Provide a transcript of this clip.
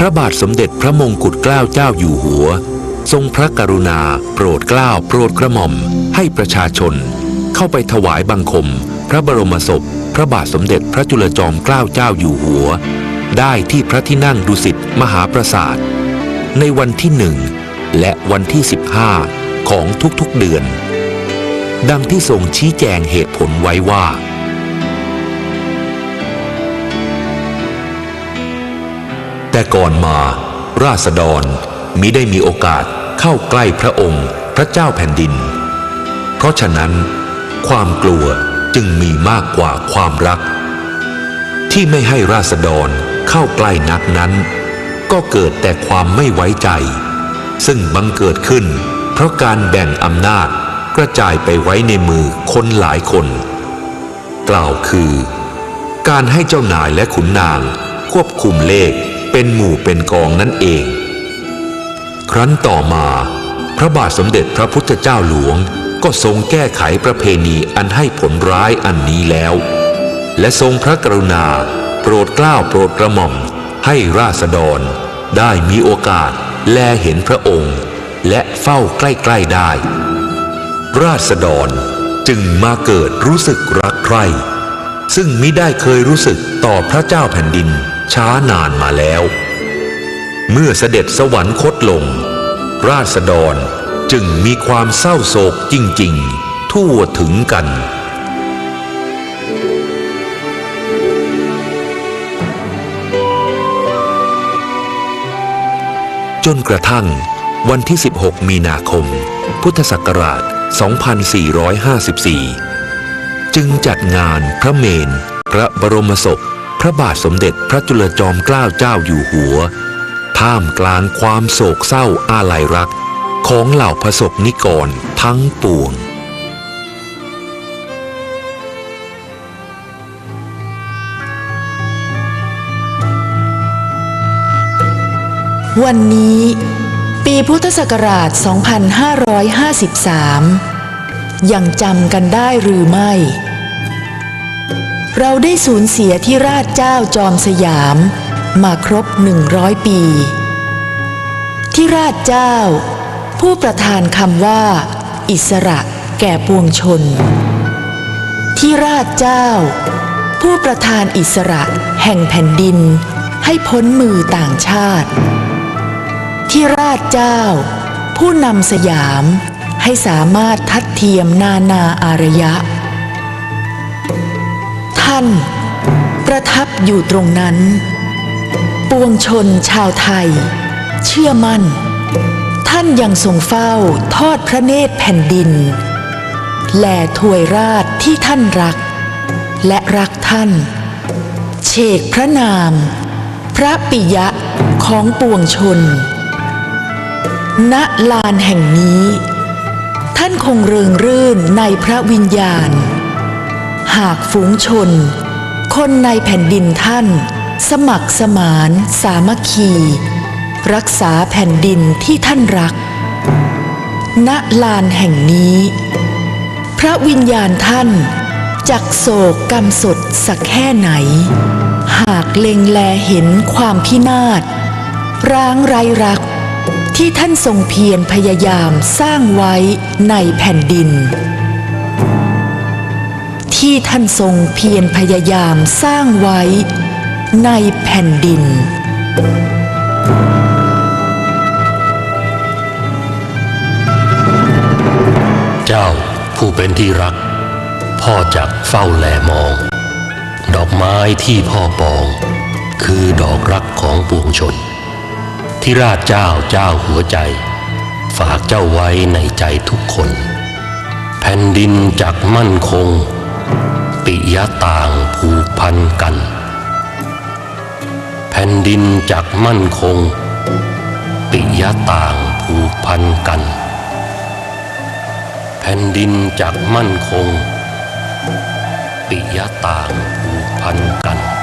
พระบาทสมเด็จพระมงกุฎเกล้าเจ้าอยู่หัว ทรงพระกรุณา โปรดเกล้าโปรดกระหม่อม ให้ประชาชน เข้าไปถวายบังคม พระบรมศพ พระบาทสมเด็จพระจุลจอมเกล้าเจ้าอยู่หัว ได้ที่พระที่นั่งดุสิตมหาปราสาท ในวันที่หนึ่งและวันที่ 15 ของทุกๆเดือน ดังที่ทรงชี้แจงเหตุผลไว้ว่า แต่ก่อนมา ราษฎรมิได้มีโอกาสเข้าใกล้พระองค์ พระเจ้าแผ่นดิน เพราะฉะนั้น ความกลัวจึงมีมากกว่าความรัก ที่ไม่ให้ราษฎรเข้าใกล้นักนั้น ก็เกิดแต่ความไม่ไว้ใจ ซึ่งบังเกิดขึ้น เพราะการแบ่งอำนาจกระจายไปไว้ในมือคนหลายคน กล่าวคือ การให้เจ้านายและขุนนางควบคุมเลข เป็นหมู่เป็นกองนั่นเอง ครั้นต่อมาพระบาทสมเด็จพระพุทธเจ้าหลวงก็ทรงแก้ไขประเพณีอันให้ผลร้ายอันนี้แล้ว และทรงพระกรุณา โปรดเกล้าโปรดกระหม่อม ให้ราษฎร ได้มีโอกาสแลเห็นพระองค์ และเฝ้าใกล้ๆได้ ราษฎรจึงมาเกิดรู้สึกรักใคร่ซึ่งมิได้เคยรู้สึกต่อพระเจ้าแผ่นดิน ช้านานมาแล้ว เมื่อเสด็จสวรรคตลง ราษฎรจึงมีความเศร้าโศกจริง ๆ ทั่วถึงกัน จนกระทั่งวันที่ 16 มีนาคม พุทธศักราช 2454 จึงจัดงานพระเมน พระบรมศพ พระบาทสมเด็จพระจุลจอมเกล้าเจ้าอยู่หัว ท่ามกลางความโศกเศร้าอาลัยรัก ของเหล่าประสบนิกรทั้งปวงวันนี้ ปีพุทธศักราช 2553 ยังจำกันได้หรือไม่ เราได้สูญเสียที่ราชเจ้าจอมสยาม มาครบ100ปี ที่ราชเจ้า ผู้ประทานคำว่า อิสระแก่ปวงชน ที่ราชเจ้า ผู้ประทานอิสระแห่งแผ่นดิน ให้พ้นมือต่างชาติ ที่ราชเจ้า ผู้นำสยามให้สามารถทัดเทียมนานาอารยะ ท่าน ประทับอยู่ตรงนั้น ปวงชนชาวไทย เชื่อมั่น ท่านยังทรงเฝ้าทอดพระเนตรแผ่นดิน แลถวยราชที่ท่านรัก และรักท่านเชกพระนาม พระปิยะของปวงชน ณลานแห่งนี้ ท่านคงเริงรื่นในพระวิญญาณ หากฝูงชน คนในแผ่นดินท่าน สมัครสมานสามัคคี รักษาแผ่นดินที่ท่านรัก ณลานแห่งนี้ พระวิญญาณท่านจักโศกกรรมสดสักแค่ไหน หากเล็งแลเห็นความพินาศร้างไรรัก ที่ท่านทรงเพียรพยายามสร้างไว้ในแผ่นดิน ที่ท่านทรงเพียรพยายามสร้างไว้ในแผ่นดิน เจ้าผู้เป็นที่รัก พ่อจักเฝ้าแลมอง ดอกไม้ที่พ่อปอง คือดอกรักของปวงชน ที่ราชเจ้าเจ้าหัวใจ ฝากเจ้าไว้ในใจทุกคน แผ่นดินจักมั่นคง ปิยะต่างผูกพันกัน แผ่นดินจักมั่นคง ปิยะต่างผูกพันกัน แผ่นดินจักมั่นคง ปิยะต่างผูกพันกัน